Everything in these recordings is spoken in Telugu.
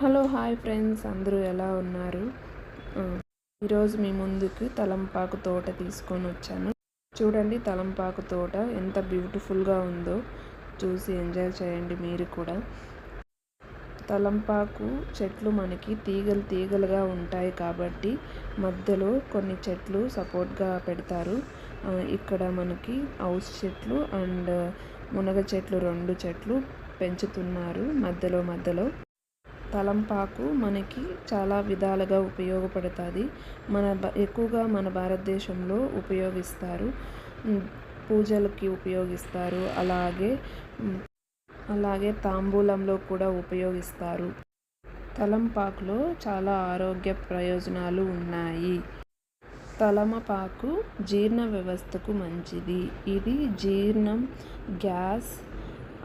Hello hi friends. అందరూ ఎలా ఉన్నారు? ఈరోజు మీ ముందుకు తలంపాకు తోట తీసుకొని వచ్చాను. చూడండి తలంపాకు తోట ఎంత బ్యూటిఫుల్గా ఉందో. చూసి ఎంజాయ్ చేయండి మీరు కూడా. తలంపాకు చెట్లు మనకి తీగలు తీగలుగా ఉంటాయి కాబట్టి మధ్యలో కొన్ని చెట్లు సపోర్ట్గా పెడతారు. ఇక్కడ మనకి హౌస్ చెట్లు అండ్ మునగ చెట్లు రెండు చెట్లు పెంచుతున్నారు మధ్యలో మధ్యలో. తలంపాకు మనకి చాలా విధాలుగా ఉపయోగపడుతుంది. మన ఎక్కువగా మన భారతదేశంలో ఉపయోగిస్తారు. పూజలకి ఉపయోగిస్తారు. అలాగే అలాగే తాంబూలంలో కూడా ఉపయోగిస్తారు. తలంపాకులో చాలా ఆరోగ్య ప్రయోజనాలు ఉన్నాయి. తలమపాకు జీర్ణ వ్యవస్థకు మంచిది. ఇది జీర్ణం గ్యాస్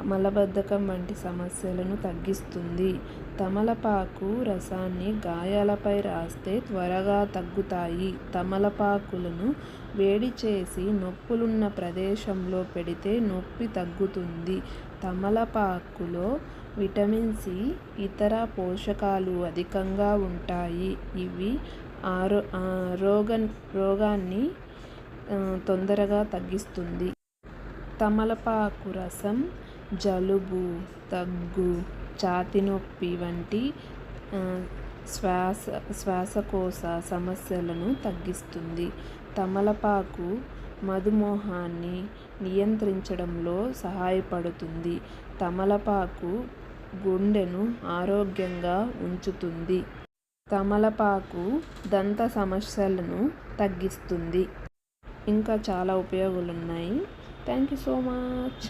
మలబద్ధకం వంటి సమస్యలను తగ్గిస్తుంది. తమలపాకు రసాన్ని గాయాలపై రాస్తే త్వరగా తగ్గుతాయి. తమలపాకులను వేడి చేసి నొప్పులున్న ప్రదేశంలో పెడితే నొప్పి తగ్గుతుంది. తమలపాకులో విటమిన్ సి ఇతర పోషకాలు అధికంగా ఉంటాయి. ఇవి ఆరో రోగ రోగాన్ని తొందరగా తగ్గిస్తుంది. తమలపాకు రసం జలుబు దగ్గు ఛాతి నొప్పి వంటి శ్వాస శ్వాసకోశ సమస్యలను తగ్గిస్తుంది. తమలపాకు మధుమేహాన్ని నియంత్రించడంలో సహాయపడుతుంది. తమలపాకు గుండెను ఆరోగ్యంగా ఉంచుతుంది. తమలపాకు దంత సమస్యలను తగ్గిస్తుంది. ఇంకా చాలా ఉపయోగాలు ఉన్నాయి థ్యాంక్ యూ సో మచ్.